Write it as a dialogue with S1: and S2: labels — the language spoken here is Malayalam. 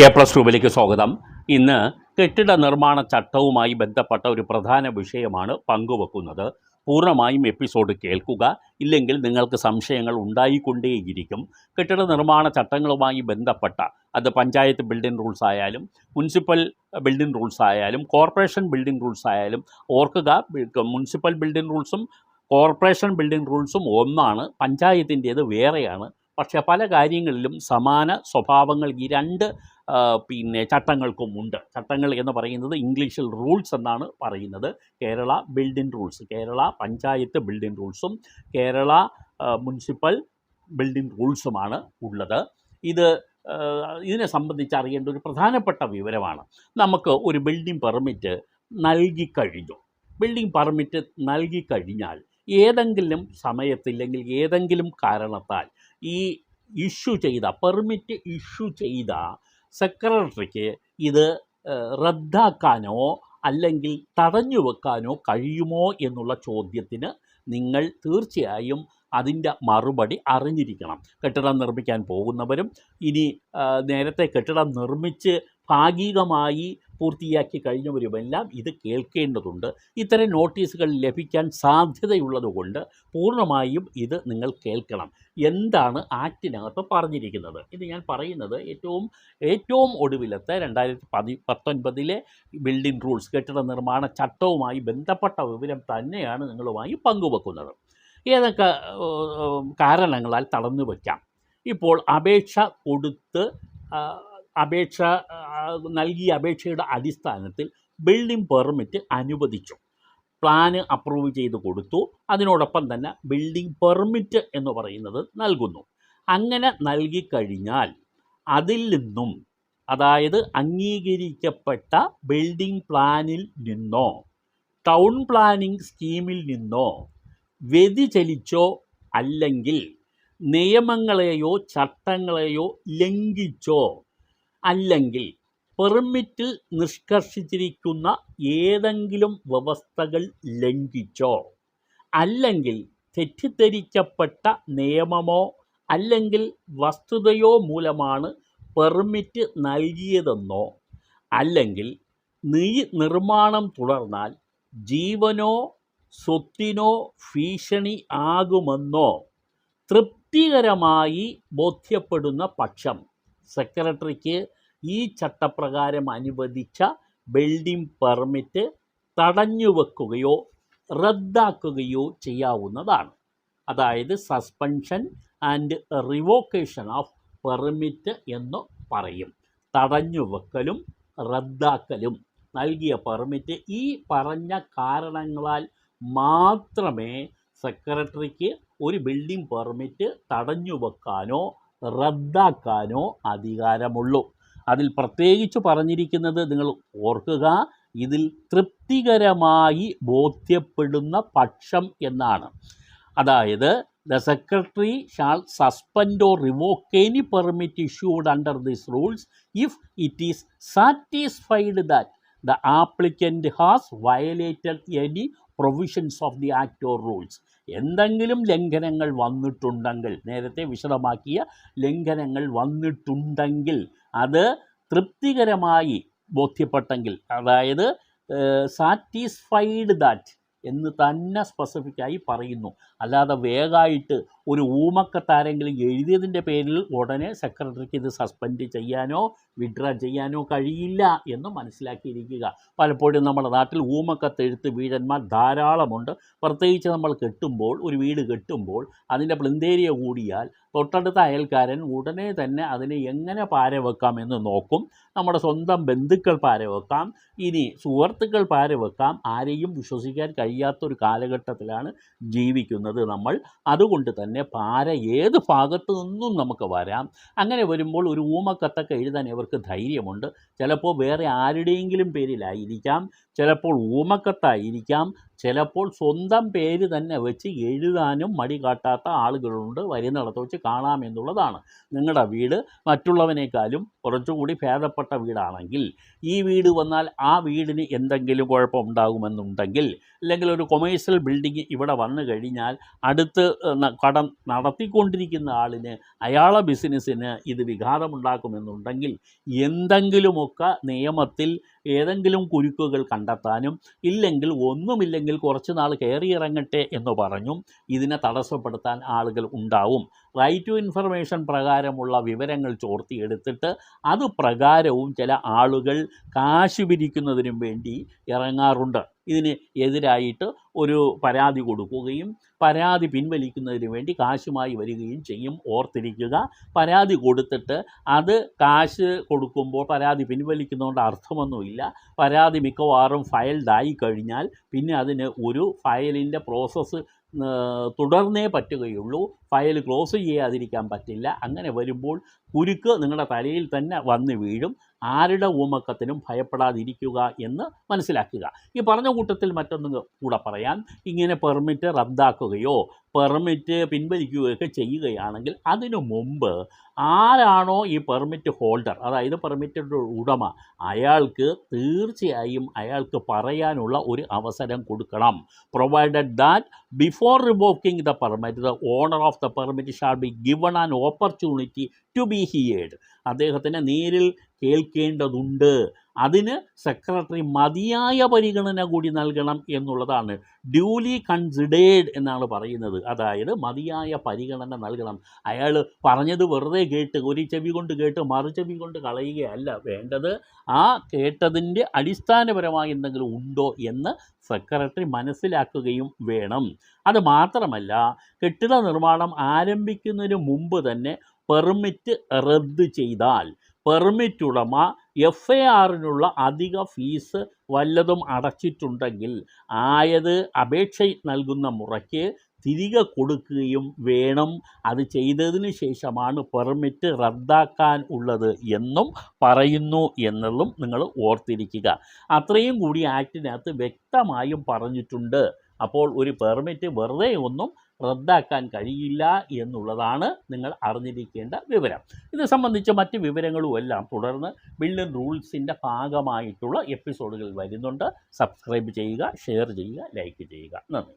S1: എ പ്ലസ് ട്യൂബിലേക്ക് സ്വാഗതം. ഇന്ന് കെട്ടിട നിർമ്മാണ ചട്ടവുമായി ബന്ധപ്പെട്ട ഒരു പ്രധാന വിഷയമാണ് പങ്കുവെക്കുന്നത്. പൂർണമായും എപ്പിസോഡ് കേൾക്കുക. ഇല്ലെങ്കിൽ നിങ്ങൾക്ക് സംശയങ്ങൾ ഉണ്ടായിക്കൊണ്ടേയിരിക്കും. കെട്ടിട നിർമ്മാണ ചട്ടങ്ങളുമായി ബന്ധപ്പെട്ട അത് പഞ്ചായത്ത് ബിൽഡിംഗ് റൂൾസ് ആയാലും മുനിസിപ്പൽ ബിൽഡിംഗ് റൂൾസ് ആയാലും കോർപ്പറേഷൻ ബിൽഡിംഗ് റൂൾസ് ആയാലും ഓർക്കുക മുനിസിപ്പൽ ബിൽഡിംഗ് റൂൾസും കോർപ്പറേഷൻ ബിൽഡിംഗ് റൂൾസും ഒന്നാണ് പഞ്ചായത്തിന്റേത് വേറെയാണ്. പക്ഷേ പല കാര്യങ്ങളിലും സമാന സ്വഭാവങ്ങൾ ഈ രണ്ട് പിന്നെ ചട്ടങ്ങൾക്കും ഉണ്ട്. ചട്ടങ്ങൾ എന്ന് പറയുന്നത് ഇംഗ്ലീഷിൽ റൂൾസ് എന്നാണ് പറയുന്നത്. Kerala building rules Kerala panchayat building റൂൾസും Kerala municipal building റൂൾസുമാണ് ഉള്ളത്. ഇത് ഇതിനെ സംബന്ധിച്ച് അറിയേണ്ട ഒരു പ്രധാനപ്പെട്ട വിവരമാണ്. നമുക്ക് ഒരു ബിൽഡിംഗ് പെർമിറ്റ് നൽകിക്കഴിഞ്ഞു ബിൽഡിംഗ് പെർമിറ്റ് നൽകിക്കഴിഞ്ഞാൽ ഏതെങ്കിലും സമയത്തില്ലെങ്കിൽ ഏതെങ്കിലും കാരണത്താൽ ഈ ഇഷ്യൂ ചെയ്ത പെർമിറ്റ് ഇഷ്യൂ ചെയ്ത സെക്രട്ടറിക്ക് ഇത് റദ്ദാക്കാനോ അല്ലെങ്കിൽ തടഞ്ഞു വെക്കാനോ കഴിയുമോ എന്നുള്ള ചോദ്യത്തിന് നിങ്ങൾ തീർച്ചയായും അതിന്റെ മറുപടി അറിഞ്ഞിരിക്കണം. കെട്ടിടം നിർമ്മിക്കാൻ പോകുന്നവരും ഇനി നേരത്തെ കെട്ടിടം നിർമ്മിച്ച് ഭാഗികമായി പൂർത്തിയാക്കി കഴിഞ്ഞവരുമെല്ലാം ഇത് കേൾക്കേണ്ടതുണ്ട്. ഇത്തരം നോട്ടീസുകൾ ലഭിക്കാൻ സാധ്യതയുള്ളതുകൊണ്ട് പൂർണമായും ഇത് നിങ്ങൾ കേൾക്കണം. എന്താണ് ആക്ടിനകത്ത് പറഞ്ഞിരിക്കുന്നത്? ഇത് ഞാൻ പറയുന്നത് ഏറ്റവും ഏറ്റവും ഒടുവിലത്തെ രണ്ടായിരത്തി പതി പത്തൊൻപതിലെ ബിൽഡിംഗ് റൂൾസ് കെട്ടിട നിർമ്മാണ ചട്ടവുമായി ബന്ധപ്പെട്ട വിവരം തന്നെയാണ് നിങ്ങളുമായി പങ്കുവെക്കുന്നത്. ഏതൊക്കെ കാരണങ്ങളാൽ തടഞ്ഞു വയ്ക്കാം? ഇപ്പോൾ അപേക്ഷ കൊടുത്ത് അപേക്ഷ നൽകിയ അപേക്ഷയുടെ അടിസ്ഥാനത്തിൽ ബിൽഡിംഗ് പെർമിറ്റ് അനുവദിച്ചു. പ്ലാന് അപ്രൂവ് ചെയ്ത് കൊടുത്തു. അതിനോടൊപ്പം തന്നെ ബിൽഡിംഗ് പെർമിറ്റ് എന്ന് പറയുന്നത് നൽകുന്നു. അങ്ങനെ നൽകിക്കഴിഞ്ഞാൽ അതിൽ നിന്നും അതായത് അംഗീകരിക്കപ്പെട്ട ബിൽഡിംഗ് പ്ലാനിൽ നിന്നോ ടൗൺ പ്ലാനിംഗ് സ്കീമിൽ നിന്നോ വ്യതിചലിച്ചോ അല്ലെങ്കിൽ നിയമങ്ങളെയോ ചട്ടങ്ങളെയോ ലംഘിച്ചോ അല്ലെങ്കിൽ പെർമിറ്റിൽ നിഷ്കർഷിച്ചിരിക്കുന്ന ഏതെങ്കിലും വ്യവസ്ഥകൾ ലംഘിച്ചോ അല്ലെങ്കിൽ തെറ്റിദ്ധരിക്കപ്പെട്ട നിയമമോ അല്ലെങ്കിൽ വസ്തുതയോ മൂലമാണ് പെർമിറ്റ് നൽകിയതെന്നോ അല്ലെങ്കിൽ നീ നിർമ്മാണം തുടർന്നാൽ ജീവനോ സ്വത്തിനോ ഭീഷണി ആകുമെന്നോ തൃപ്തികരമായി ബോധ്യപ്പെടുന്ന പക്ഷം സെക്രട്ടറിക്ക് ഈ ചട്ടപ്രകാരം അനുവദിച്ച ബിൽഡിംഗ് പെർമിറ്റ് തടഞ്ഞുവെക്കുകയോ റദ്ദാക്കുകയോ ചെയ്യാവുന്നതാണ്. അതായത് suspension and revocation of permit എന്ന് പറയും. തടഞ്ഞുവെക്കലും റദ്ദാക്കലും നൽകിയ പെർമിറ്റ് ഈ പറഞ്ഞ കാരണങ്ങളാൽ മാത്രമേ സെക്രട്ടറിക്ക് ഒരു ബിൽഡിംഗ് പെർമിറ്റ് തടഞ്ഞു വെക്കാനോ റദ്ദാക്കാനോ അധികാരമുള്ളൂ. അതിൽ പ്രത്യേകിച്ച് പറഞ്ഞിരിക്കുന്നത് നിങ്ങൾ ഓർക്കുക ഇതിൽ തൃപ്തികരമായി ബോധ്യപ്പെടുന്ന പക്ഷം എന്നാണ്. അതായത് the secretary shall suspend or revoke any permit issued under this rules if it is satisfied that the applicant has violated any provisions of the act or rules എന്തെങ്കിലും ലംഘനങ്ങൾ വന്നിട്ടുണ്ടെങ്കിൽ നേരത്തെ വിശദമാക്കിയ ലംഘനങ്ങൾ വന്നിട്ടുണ്ടെങ്കിൽ അത് തൃപ്തികരമായി ബോധ്യപ്പെട്ടെങ്കിൽ അതായത് സാറ്റിസ്ഫൈഡ് ദാറ്റ് എന്ന് തന്നെ സ്പെസിഫിക്കായി പറയുന്നു. അല്ലാതെ വേഗമായിട്ട് ഒരു ഊമക്കത്താരെങ്കിലും എഴുതിയതിന്റെ പേരിൽ ഉടനെ സെക്രട്ടറിക്ക് ഇത് സസ്പെൻഡ് ചെയ്യാനോ വിഡ്രാ ചെയ്യാനോ കഴിയില്ല എന്ന് മനസ്സിലാക്കിയിരിക്കുക. പലപ്പോഴും നമ്മുടെ നാട്ടിൽ ഊമക്കത്ത് എഴുത്ത് വീഴന്മാർ ധാരാളമുണ്ട്. പ്രത്യേകിച്ച് നമ്മൾ കെട്ടുമ്പോൾ ഒരു വീട് കെട്ടുമ്പോൾ അതിന്റെ പ്ലിന്തേരിയ കൂടിയാൽ തൊട്ടടുത്ത അയൽക്കാരൻ ഉടനെ തന്നെ അതിനെ എങ്ങനെ പാര വെക്കാം എന്ന് നോക്കും. നമ്മുടെ സ്വന്തം ബന്ധുക്കൾ പാര വെക്കാം ഇനി സുഹൃത്തുക്കൾ പാര വെക്കാം ആരെയും വിശ്വസിക്കാൻ കഴിയാത്തൊരു കാലഘട്ടത്തിലാണ് ജീവിക്കുന്നത് നമ്മൾ. അതുകൊണ്ട് തന്നെ പാര ഏത് ഭാഗത്തു നിന്നും നമുക്ക് വരാം. അങ്ങനെ വരുമ്പോൾ ഒരു ഊമക്കത്തൊക്കെ എഴുതാൻ ഇവർക്ക് ധൈര്യമുണ്ട്. ചിലപ്പോൾ വേറെ ആരുടെയെങ്കിലും പേരിലായിരിക്കാം. ചിലപ്പോൾ ഊമക്കത്തായിരിക്കാം. ചിലപ്പോൾ സ്വന്തം പേര് തന്നെ വെച്ച് എഴുതാനും മടി കാട്ടാത്ത ആളുകളുണ്ട്. വരുന്നിടത്ത് വെച്ച് കാണാമെന്നുള്ളതാണ് നിങ്ങളുടെ വീട്. മറ്റുള്ളവനേക്കാളും കുറച്ചുകൂടി ഭേദപ്പെട്ട വീടാണെങ്കിൽ ഈ വീട് വന്നാൽ ആ വീടിന് എന്തെങ്കിലും കുഴപ്പമുണ്ടാകുമെന്നുണ്ടെങ്കിൽ അല്ലെങ്കിൽ ഒരു കൊമേഴ്സ്യൽ ബിൽഡിംഗ് ഇവിടെ വന്നു കഴിഞ്ഞാൽ അടുത്ത് കടം നടത്തിക്കൊണ്ടിരിക്കുന്ന ആളിന് അയാളെ ബിസിനസ്സിന് ഇത് വിഘാതമുണ്ടാക്കുമെന്നുണ്ടെങ്കിൽ എന്തെങ്കിലുമൊക്കെ നിയമത്തിൽ ഏതെങ്കിലും കുരുക്കുകൾ കണ്ടെത്താനും ഇല്ലെങ്കിൽ ഒന്നുമില്ലെങ്കിൽ കുറച്ച് നാൾ കയറിയിറങ്ങട്ടെ എന്ന് പറഞ്ഞും ഇതിനെ തടസ്സപ്പെടുത്താൻ ആളുകൾ ഉണ്ടാവും. റൈറ്റ് ടു ഇൻഫർമേഷൻ പ്രകാരമുള്ള വിവരങ്ങൾ ചോർത്തിയെടുത്തിട്ട് അത് പ്രകാരവും ചില ആളുകൾ കാശ് പിരിക്കുന്നതിനും വേണ്ടി ഇറങ്ങാറുണ്ട്. ഇതിന് എതിരായിട്ട് ഒരു പരാതി കൊടുക്കുകയും പരാതി പിൻവലിക്കുന്നതിന് വേണ്ടി കാശുമായി വരികയും ചെയ്യും. ഓർത്തിരിക്കുക പരാതി കൊടുത്തിട്ട് അത് കാശ് കൊടുക്കുമ്പോൾ പരാതി പിൻവലിക്കുന്നതുകൊണ്ട് അർത്ഥമൊന്നുമില്ല. പരാതി മിക്കവാറും ഫയൽഡായി കഴിഞ്ഞാൽ പിന്നെ അതിന് ഒരു ഫയലിന്റെ പ്രോസസ്സ് തുടർന്നേ പറ്റുകയുള്ളൂ. ഫയൽ ക്ലോസ് ചെയ്യാതിരിക്കാൻ പറ്റില്ല. അങ്ങനെ വരുമ്പോൾ കുരുക്ക് നിങ്ങളുടെ തലയിൽ തന്നെ വന്ന് വീഴും. ആരുടെ ഊമക്കത്തിനും ഭയപ്പെടാതിരിക്കുക എന്ന് മനസ്സിലാക്കുക. ഈ പറഞ്ഞ കൂട്ടത്തിൽ മറ്റൊന്നും കൂടെ പറയാം. ഇങ്ങനെ പെർമിറ്റ് റദ്ദാക്കുകയോ പെർമിറ്റ് പിൻവലിക്കുകയൊക്കെ ചെയ്യുകയാണെങ്കിൽ അതിനു മുമ്പ് ആരാണോ ഈ പെർമിറ്റ് ഹോൾഡർ അതായത് പെർമിറ്റിന്റെ ഉടമ അയാൾക്ക് തീർച്ചയായും അയാൾക്ക് പറയാനുള്ള ഒരു അവസരം കൊടുക്കണം. Provided that before revoking the permit the owner of the permit shall be given an opportunity to be heard അദ്ദേഹത്തിന് നേരിൽ കേൾക്കേണ്ടതുണ്ട്. അതിന് സെക്രട്ടറി മതിയായ പരിഗണന കൂടി നൽകണം എന്നുള്ളതാണ്. ഡ്യൂലി കൺസിഡേർഡ് എന്നാണ് പറയുന്നത്. അതായത് മതിയായ പരിഗണന നൽകണം. അയാൾ പറഞ്ഞത് വെറുതെ കേട്ട് ഒരു ചെവി കൊണ്ട് കേട്ട് മറു ചെവി കൊണ്ട് കളയുകയല്ല വേണ്ടത്. ആ കേട്ടതിന്റെ അടിസ്ഥാനപരമായി എന്തെങ്കിലും ഉണ്ടോ എന്ന് സെക്രട്ടറി മനസ്സിലാക്കുകയും വേണം. അത് മാത്രമല്ല കെട്ടിട നിർമ്മാണം ആരംഭിക്കുന്നതിന് മുമ്പ് തന്നെ പെർമിറ്റ് റദ്ദ് ചെയ്താൽ പെർമിറ്റ് ഉടമ എഫ് എ ആറിനുള്ള അധിക ഫീസ് വല്ലതും അടച്ചിട്ടുണ്ടെങ്കിൽ ആയത് അപേക്ഷ നൽകുന്ന മുറയ്ക്ക് തിരികെ കൊടുക്കുകയും വേണം. അത് ചെയ്തതിന് ശേഷമാണ് പെർമിറ്റ് റദ്ദാക്കാൻ ഉള്ളത് എന്നും പറയുന്നു എന്നുള്ളതും നിങ്ങൾ ഓർത്തിരിക്കുക. അത്രയും കൂടി ആക്ടിനകത്ത് വ്യക്തമായും പറഞ്ഞിട്ടുണ്ട്. അപ്പോൾ ഒരു പെർമിറ്റ് വെറുതെ ഒന്നും റദ്ദാക്കാൻ കഴിയില്ല എന്നുള്ളതാണ് നിങ്ങൾ അറിഞ്ഞിരിക്കേണ്ട വിവരം. ഇത് സംബന്ധിച്ച് മറ്റ് വിവരങ്ങളും എല്ലാം തുടർന്ന് ബില്ല് റൂൾസിന്റെ ഭാഗമായിട്ടുള്ള എപ്പിസോഡുകൾ വരുന്നുണ്ട്. സബ്സ്ക്രൈബ് ചെയ്യുക ഷെയർ ചെയ്യുക ലൈക്ക് ചെയ്യുക. നന്ദി.